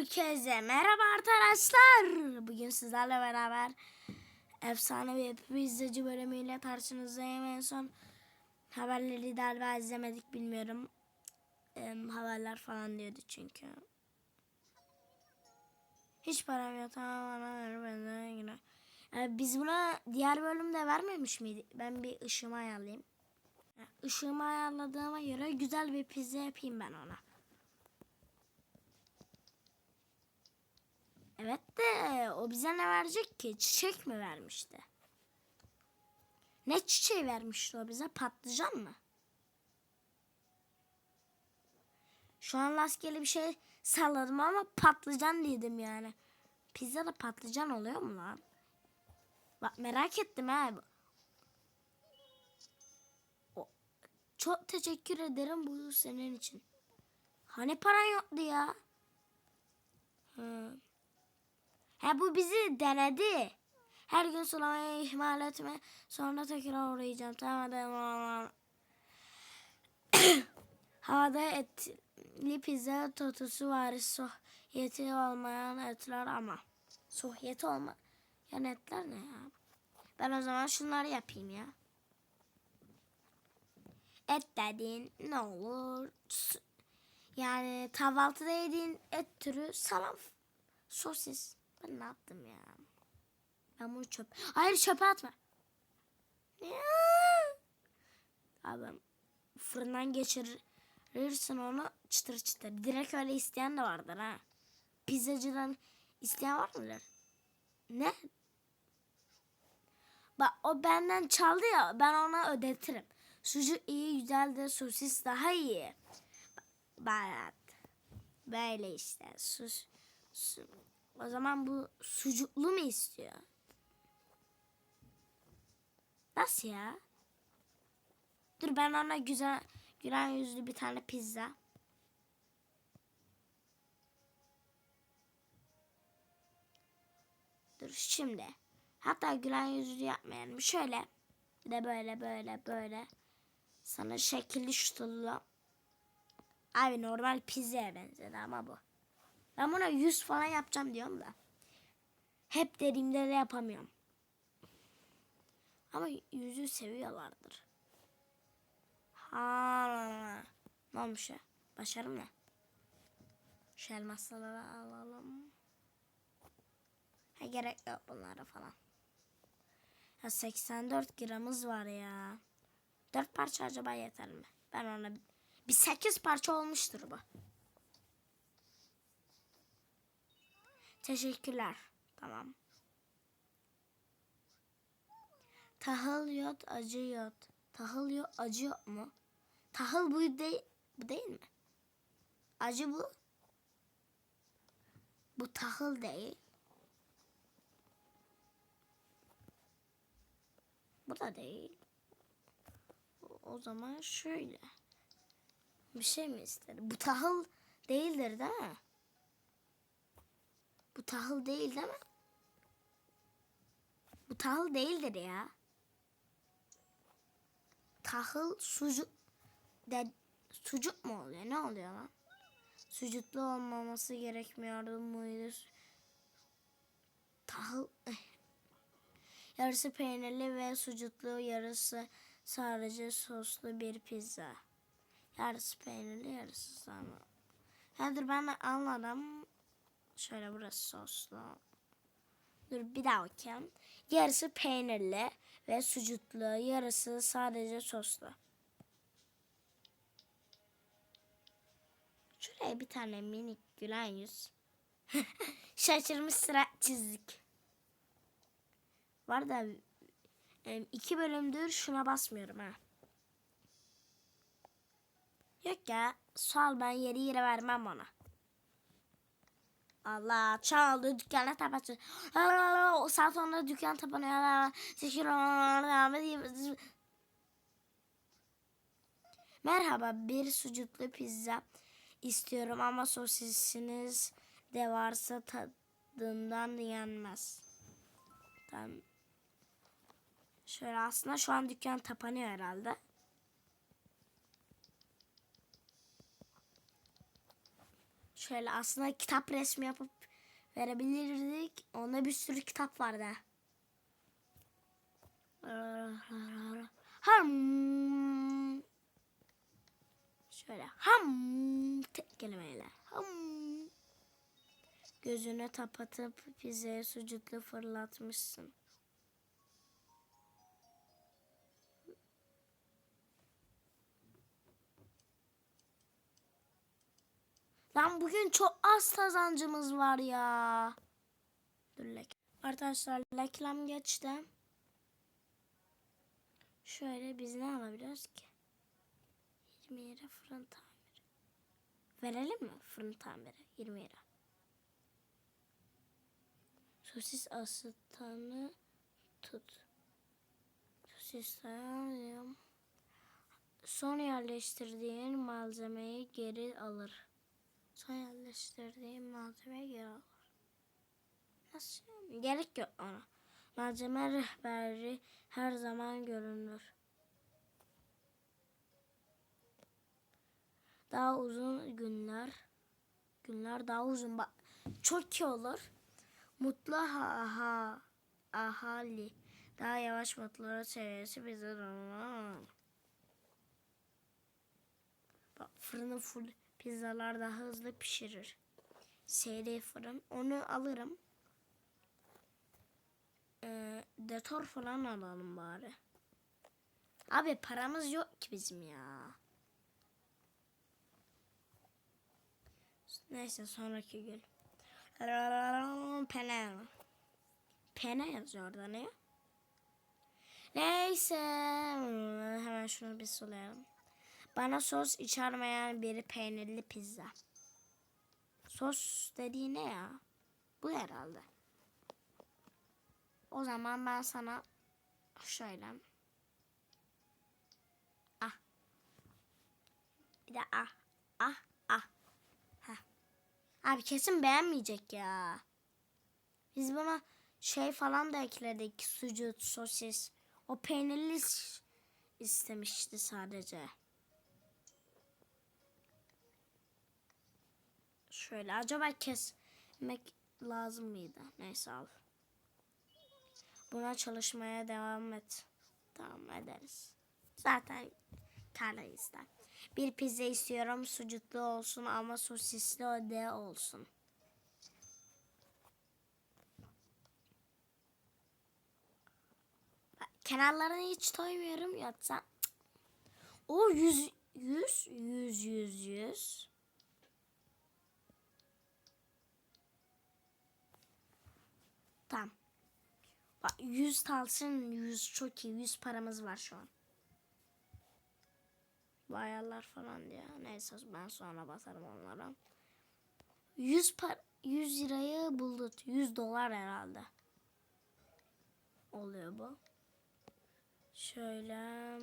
Herkese merhaba arkadaşlar. Bugün sizlerle beraber efsane bir pizzacı bölümüyle karşınızdayım. En son haberleri galiba izlemedik bilmiyorum. Em, haberler falan diyordu çünkü. Hiç param yok tamam bana. Yani biz buna diğer bölümde vermemiş miydik? Ben bir ışığımı ayarlayayım. Işığımı ayarladığıma göre güzel bir pizza yapayım ben ona. Evet de o bize ne verecek ki? Çiçek mi vermişti? Ne çiçeği vermişti o bize? Patlıcan mı? Şu an rastgele bir şey salladım ama patlıcan dedim yani. Pizza da patlıcan oluyor mu lan? Bak merak ettim ha. Çok teşekkür ederim bu senin için. Hani paran yoktu ya? Hı. Ha bu bizi denedi. Her gün sulamayı ihmal etme. Sonra tekrar uğrayacağım. Tamam tamam. Havada etli pizza totusu var. Sohyeti olmayan etler ama. Sohyeti olma. Yani etler ne ya? Ben o zaman şunları yapayım ya. Et dediğin ne olur? Yani kahvaltıda yediğin et türü salam, sosis. Ben ne yaptım ya? Ben bunu çöp... Hayır çöpe atma. Abi fırından geçirirsin onu çıtır çıtır. Direkt öyle isteyen de vardır ha. Pizzacıdan isteyen var mıdır? Ne? Bak o benden çaldı ya ben ona ödetirim. Sucuk iyi güzel de sosis daha iyi. Baharat. Böyle işte. Sus, su, o zaman bu sucuklu mu istiyor? Nasıl ya? Dur ben ona güzel gülen yüzlü bir tane pizza. Dur şimdi. Hatta gülen yüzlü yapmayalım. Şöyle. Bir de böyle böyle böyle. Sana şekilli şutullu. Abi normal pizzaya benzedi ama bu. Ben buna 100 falan yapacağım diyorum da. Hep dediğimde de yapamıyorum. Ama yüzü seviyorlardır. Ha, ne olmuş ya? Başarım ne? Şu alalım. Ha, gerek yok bunlara falan. Ya 84 gramımız var ya. 4 parça acaba yeter mi? Ben ona bir 8 parça olmuştur bu. Teşekkürler. Tamam. Tahıl yot, acı yot. Tahıl yot, acı yok mu? Tahıl bu değil, bu değil mi? Acı bu. Bu tahıl değil. Bu da değil. O- zaman şöyle. Bir şey mi ister? Bu tahıl değildir değil mi? Bu tahıl değil değil mi? Bu tahıl değildir ya. Tahıl sucuk de sucuk mu oluyor? Ne oluyor lan? Sucuklu olmaması gerekmiyordu muydu? Tahıl eh. yarısı peynirli ve sucuklu, yarısı sadece soslu bir pizza. Yarısı peynirli, yarısı sana. Ha dur ben anladım. Şöyle burası soslu. Dur bir daha okuyayım. Yarısı peynirli ve sucuklu, yarısı sadece soslu. Şuraya bir tane minik gülen yüz. Şaşırmış sıra çizdik. Var da em, iki bölümdür şuna basmıyorum ha. Yok ya sağ ol ben yeri yere vermem ona. Allah çaldı dükkana tapatsın. O saat sonra dükkan tapanıyor. Merhaba bir sucuklu pizza istiyorum ama sosisiniz de varsa tadından yenmez. Tamam. Şöyle aslında şu an dükkan tapanıyor herhalde. Şöyle aslında kitap resmi yapıp verebilirdik. Onda bir sürü kitap vardı. Ham. Şöyle ham tek kelimeyle. Ham. Gözüne kapatıp pizzaya sucuklu fırlatmışsın. Lan bugün çok az kazancımız var ya. Dur lek. Arkadaşlar reklam geçti. Şöyle biz ne alabiliyoruz ki? 20 lira fırın tamiri. Verelim mi fırın tamiri? 20 lira. Sosis asıtanı tut. Sosis dayanıyorum. Son yerleştirdiğin malzemeyi geri alır. Son yerleştirdiğin malzemeyi geri alır. Nasıl? Gerek yok ona. Malzeme rehberi her zaman görünür. Daha uzun günler. Günler daha uzun. Bak çok iyi olur. Mutlu ha, ha ahali. Daha yavaş mutluluk seviyesi bize Bak fırını full pizzalar daha hızlı pişirir. Seri fırın. Onu alırım. Ee, detor falan alalım bari. Abi paramız yok ki bizim ya. Neyse sonraki gün. Pene. Pene yazıyor orada ne? Neyse. Hemen şunu bir sulayalım. Bana sos içermeyen bir peynirli pizza. Sos dediği ne ya? Bu herhalde. O zaman ben sana şöyle. Ah. Bir de ah. Ah. Ah. Heh. Abi kesin beğenmeyecek ya. Biz buna şey falan da ekledik. Sucuk, sosis. O peynirli istemişti sadece. Şöyle acaba kesmek lazım mıydı? Neyse al. Buna çalışmaya devam et. Tamam ederiz. Zaten karlıyız da. Bir pizza istiyorum sucuklu olsun ama sosisli de olsun. Kenarlarını hiç toymuyorum yoksa o yüz yüz yüz yüz yüz Tamam. Bak 100 kalsın 100 çok iyi 100 paramız var şu an. Bu ayarlar falan diye. Neyse ben sonra basarım onlara. 100 par 100 lirayı bulduk. 100 dolar herhalde. Oluyor bu. Şöyle.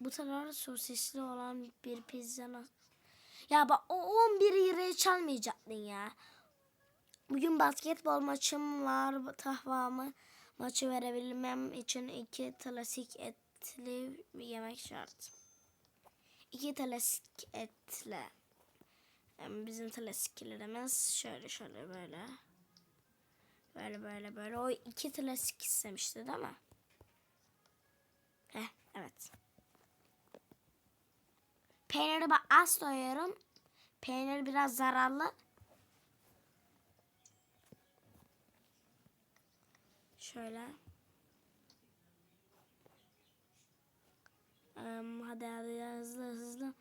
Bu kadar sosisli olan bir pizza? Ya bak o 11 lirayı çalmayacaktın ya. Bugün basketbol maçım var. Tahvamı maçı verebilmem için iki klasik etli yemek şart. İki klasik etli. Yani bizim klasiklerimiz şöyle şöyle böyle. Böyle böyle böyle. O iki klasik istemişti değil mi? Eh evet. Peyniri az doyuyorum. Peynir biraz zararlı. Şöyle. Em, hadi hadi hızlı hızlı.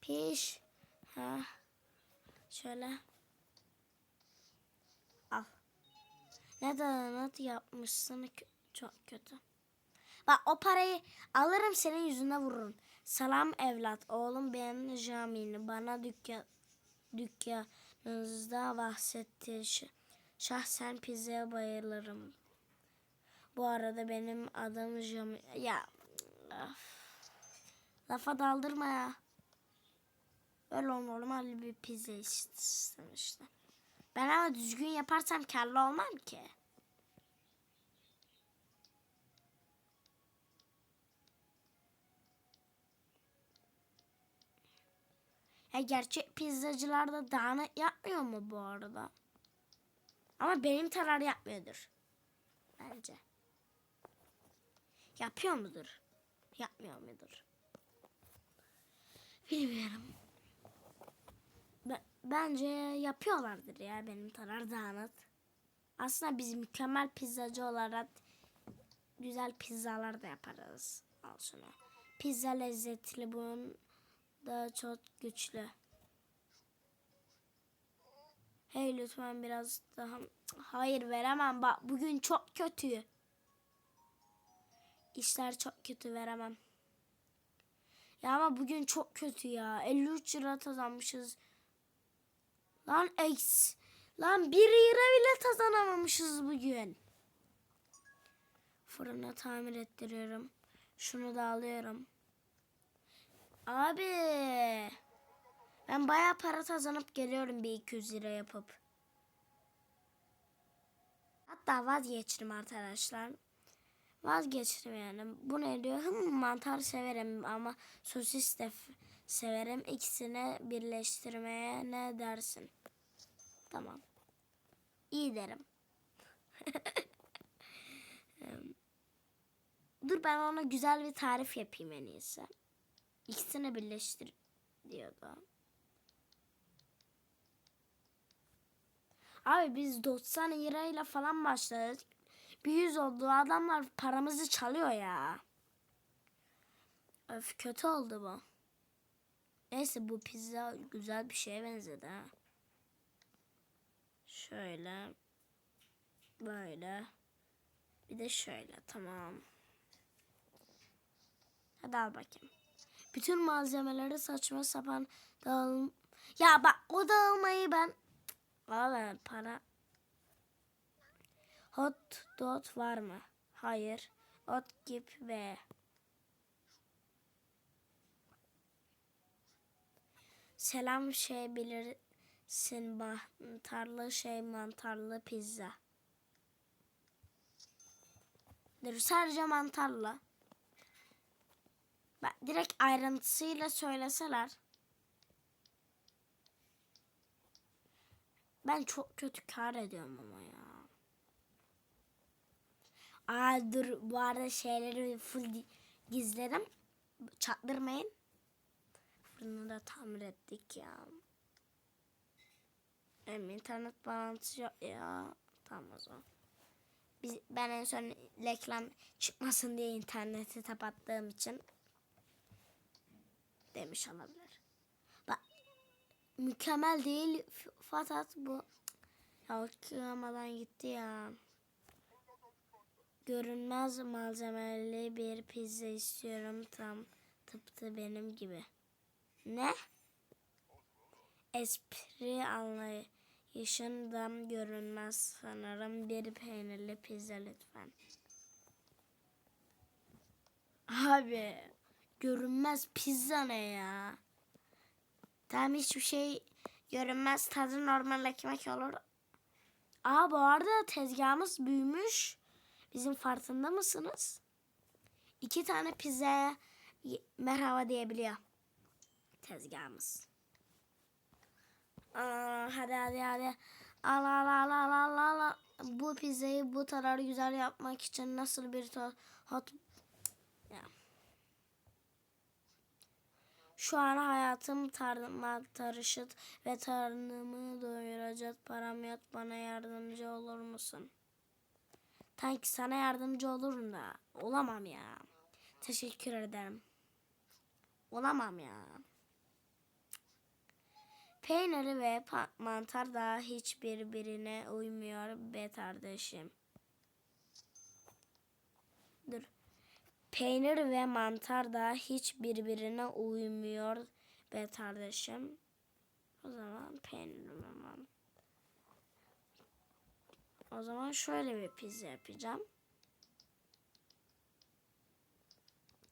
Piş. Ha. Şöyle. Al. Ne donut yapmışsın çok kötü. Bak o parayı alırım senin yüzüne vururum. Salam evlat oğlum ben Jamil bana dükkan dükkanınızda bahsetti. Şahsen pizzaya bayılırım. Bu arada benim adım Jamil. Ya of. lafa daldırma ya. Böyle normal bir pizza istemişti. Ben ama düzgün yaparsam karlı olmam ki. Ya gerçek pizzacılar da dağınık yapmıyor mu bu arada? Ama benim tarar yapmıyordur. Bence. Yapıyor mudur? Yapmıyor mudur? Bilmiyorum. Be- bence yapıyorlardır ya benim tarar dağınık. Aslında biz mükemmel pizzacı olarak güzel pizzalar da yaparız. Al şunu. Pizza lezzetli bunun da çok güçlü. Hey lütfen biraz daha. Hayır veremem bak bugün çok kötü. İşler çok kötü veremem. Ya ama bugün çok kötü ya. 53 lira kazanmışız. Lan eks. Lan 1 lira bile kazanamamışız bugün. Fırını tamir ettiriyorum. Şunu da alıyorum. Abi. Ben bayağı para kazanıp geliyorum bir 200 lira yapıp. Hatta vazgeçtim arkadaşlar. Vazgeçtim yani. Bu ne diyor? Hım, mantar severim ama sosis de severim. İkisini birleştirmeye ne dersin? Tamam. İyi derim. Dur ben ona güzel bir tarif yapayım en iyisi. İkisini birleştir diyordu. Abi biz 90 lirayla falan başladık. Bir yüz oldu. Adamlar paramızı çalıyor ya. Öf kötü oldu bu. Neyse bu pizza güzel bir şeye benzedi ha. Şöyle. Böyle. Bir de şöyle tamam. Hadi al bakayım. Bütün malzemeleri saçma sapan dağıl... Ya bak o dağılmayı ben... Al para. Hot dot var mı? Hayır. Hot gip ve... Selam şey bilirsin mantarlı şey mantarlı pizza. Dur sadece mantarlı. Ben direkt ayrıntısıyla söyleseler. Ben çok kötü kar ediyorum ama ya. Aa dur bu arada şeyleri full gi- gizledim. Çaktırmayın. Fırını da tamir ettik ya. Benim internet bağlantısı yok ya. Tamam o zaman. Biz, ben en son reklam çıkmasın diye interneti kapattığım için demiş olabilir. Mükemmel değil fakat bu ya kıyamadan gitti ya. Görünmez malzemeli bir pizza istiyorum tam tıptı benim gibi. Ne? Espri anlayışından görünmez sanırım bir peynirli pizza lütfen. Abi görünmez pizza ne ya? Tamam hiçbir şey görünmez tadı normal ekmek olur. Aa bu arada tezgahımız büyümüş. Bizim farkında mısınız? İki tane pizzaya y- merhaba diyebiliyor. Tezgahımız. Aa, hadi hadi hadi. Al al al al al al. Bu pizzayı bu kadar güzel yapmak için nasıl bir hot... Ya. Şu an hayatım tarıma tarışıt ve tarımımı doyuracak param yok. Bana yardımcı olur musun? Sanki sana yardımcı olurum da olamam ya. Teşekkür ederim. Olamam ya. Peyniri ve mantar da hiç birbirine uymuyor be kardeşim. Dur. Peynir ve mantar da hiç birbirine uymuyor be kardeşim. O zaman peynir ve mantar. O zaman şöyle bir pizza yapacağım.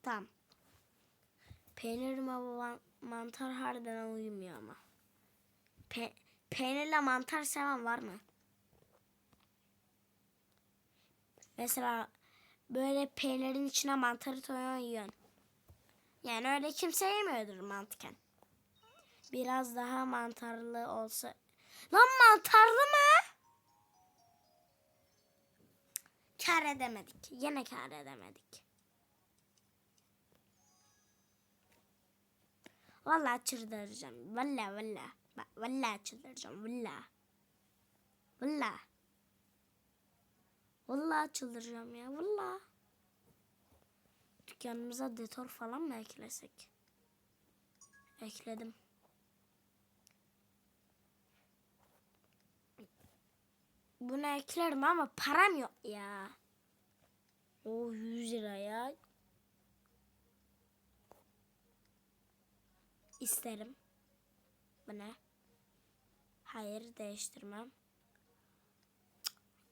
Tamam. Peynir ve man- mantar harbiden uymuyor ama. Pe- peynirle mantar seven var mı? Mesela böyle peynirin içine mantarı koyuyorsun yiyorsun. Yani öyle kimse yemiyordur mantıken. biraz daha mantarlı olsa. Lan mantarlı mı? Kar edemedik. Yine kar edemedik. Vallahi çıldıracağım. Vallahi vallahi. Vallahi çıldıracağım. Vallahi. Vallahi. Vallahi çıldıracağım ya. Vallahi. Dükkanımıza detor falan mı eklesek? Ekledim. Bunu eklerim ama param yok ya. O 100 lira ya. İsterim. Bu ne? Hayır değiştirmem.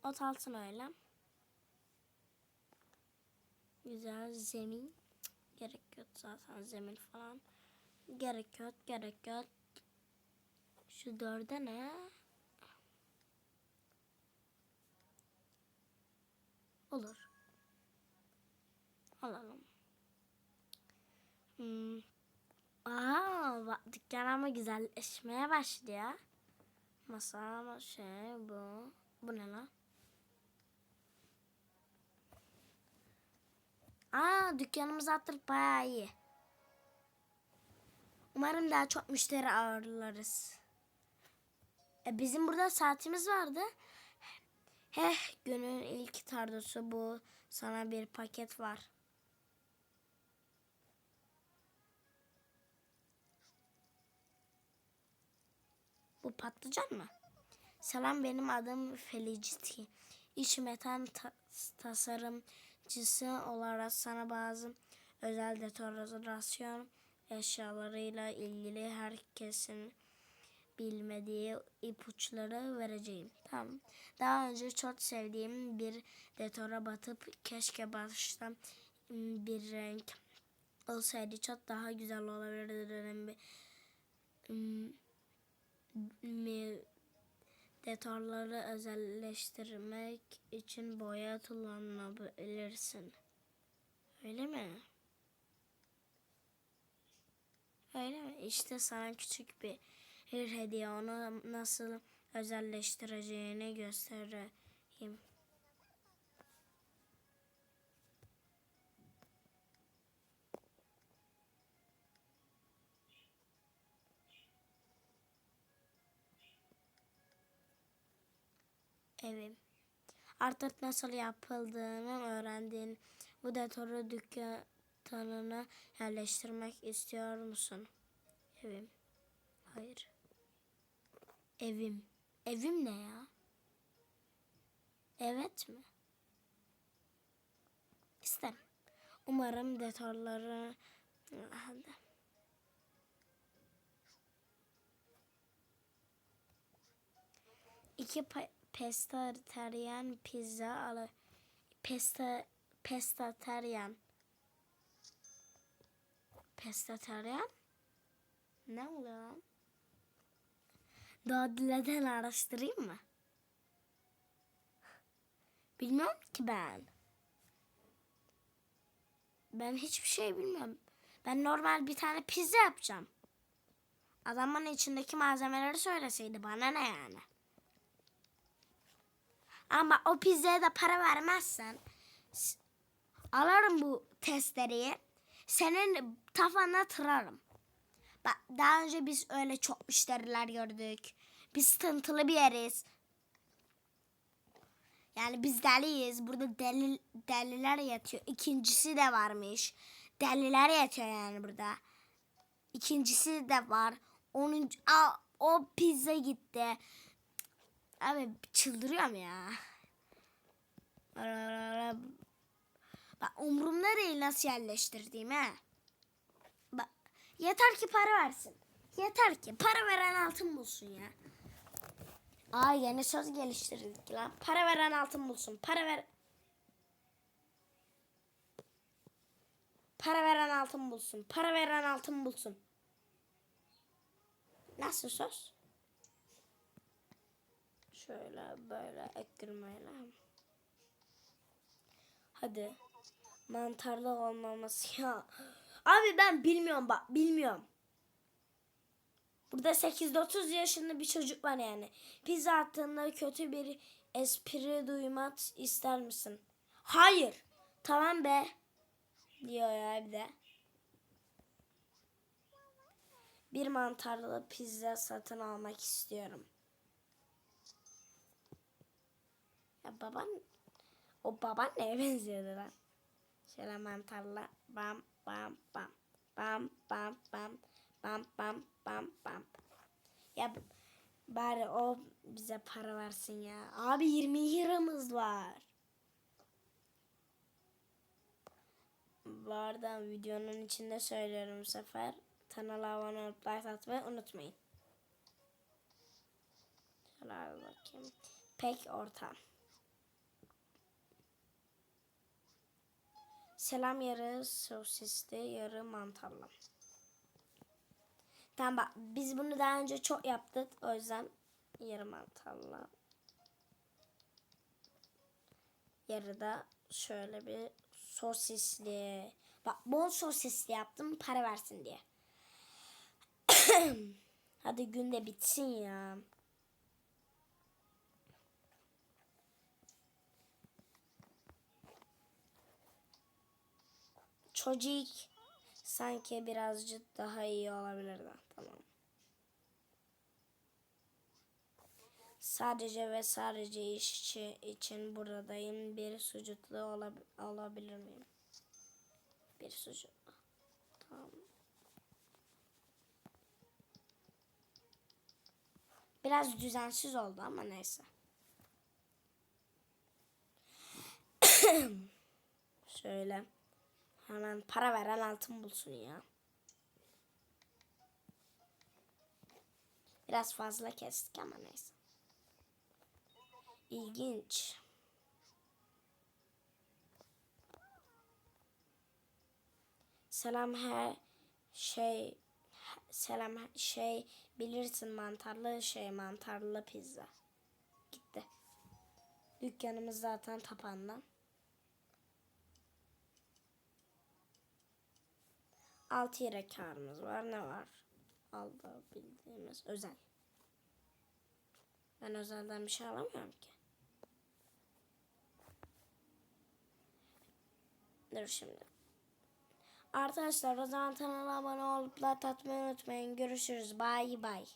Ot altın öyle. Güzel zemin. Gerek yok zaten zemin falan. Gerek yok gerek yok. Şu dörde ne? Olur. Alalım. Hmm. Aa, bak, dükkan ama güzelleşmeye başlıyor. Masa şey bu. Bu ne lan? Aa, dükkanımızı attırıp bayağı iyi. Umarım daha çok müşteri ağırlarız. E, bizim burada saatimiz vardı. Heh, günün ilk tardosu bu. Sana bir paket var. Bu patlıcan mı? Selam benim adım Felicity. İç metan ta- tasarımcısı olarak sana bazı özel dekorasyon eşyalarıyla ilgili herkesin bilmediği ipuçları vereceğim. Tamam. Daha önce çok sevdiğim bir detora batıp keşke baştan ım, bir renk olsaydı çok daha güzel olabilirdi. Bir, ım, mi detorları özelleştirmek için boya kullanabilirsin. Öyle mi? Öyle mi? İşte sana küçük bir hediye onu nasıl özelleştireceğini göstereyim. Evim. Artık nasıl yapıldığını öğrendiğin bu detoru dükkanına yerleştirmek istiyor musun? Evim. Hayır. Evim. Evim ne ya? Evet mi? İsterim. Umarım detorları... Hadi. İki pa- pestaryen pizza al. Pesta pestateryan. Pestateryan? Ne oluyor lan? Daha dileden araştırayım mı? Bilmiyorum ki ben. Ben hiçbir şey bilmiyorum. Ben normal bir tane pizza yapacağım. Adam bana içindeki malzemeleri söyleseydi bana ne yani? Ama o pizzaya da para vermezsen alırım bu testereyi. Senin tafana tırarım. Bak daha önce biz öyle çok müşteriler gördük. Biz sıkıntılı bir yeriz. Yani biz deliyiz. Burada deli, deliler yatıyor. İkincisi de varmış. Deliler yatıyor yani burada. İkincisi de var. Onun Aa, o pizza gitti. Abi çıldırıyorum ya. Bak umurumda değil nasıl yerleştirdiğim ha. Bak yeter ki para versin. Yeter ki para veren altın bulsun ya. Aa yeni söz geliştirdik lan. Para veren altın bulsun. Para ver. Para veren altın bulsun. Para veren altın bulsun. Nasıl söz? Şöyle böyle ektirmeyle. Hadi. Mantarlı olmaması ya. Abi ben bilmiyorum bak bilmiyorum. Burada 8-9 yaşında bir çocuk var yani. Pizza hakkında kötü bir espri duymak ister misin? Hayır. Tamam be. Diyor ya bir de. Bir mantarlı pizza satın almak istiyorum. Ya baban o baban neye benziyordu lan? Şöyle mantarla bam bam bam bam bam bam bam bam bam bam. Ya bari o bize para versin ya. Abi 20 liramız var. Bu arada videonun içinde söylüyorum bu sefer. Kanala abone olup like atmayı unutmayın. Şöyle bakayım. Pek orta. Selam yarı sosisli yarı mantarlı. Tamam bak biz bunu daha önce çok yaptık. O yüzden yarı mantarlı. Yarı da şöyle bir sosisli. Bak bol sosisli yaptım para versin diye. Hadi gün de bitsin ya. Çocuk sanki birazcık daha iyi olabilirdi. Tamam. Sadece ve sadece iş içi- için buradayım. Bir sucuklu olab- olabilir miyim? Bir sucuklu. Tamam. Biraz düzensiz oldu ama neyse. Şöyle. Hemen para veren altın bulsun ya. Biraz fazla kestik ama neyse. İlginç. Selam her şey selam şey bilirsin mantarlı şey mantarlı pizza. Gitti. Dükkanımız zaten tapandan. Altı lira karımız var. Ne var? Aldı bildiğimiz özel. Ben özelden bir şey alamıyorum ki. Dur şimdi. Arkadaşlar o zaman kanala abone olup like atmayı unutmayın. Görüşürüz. Bye bye.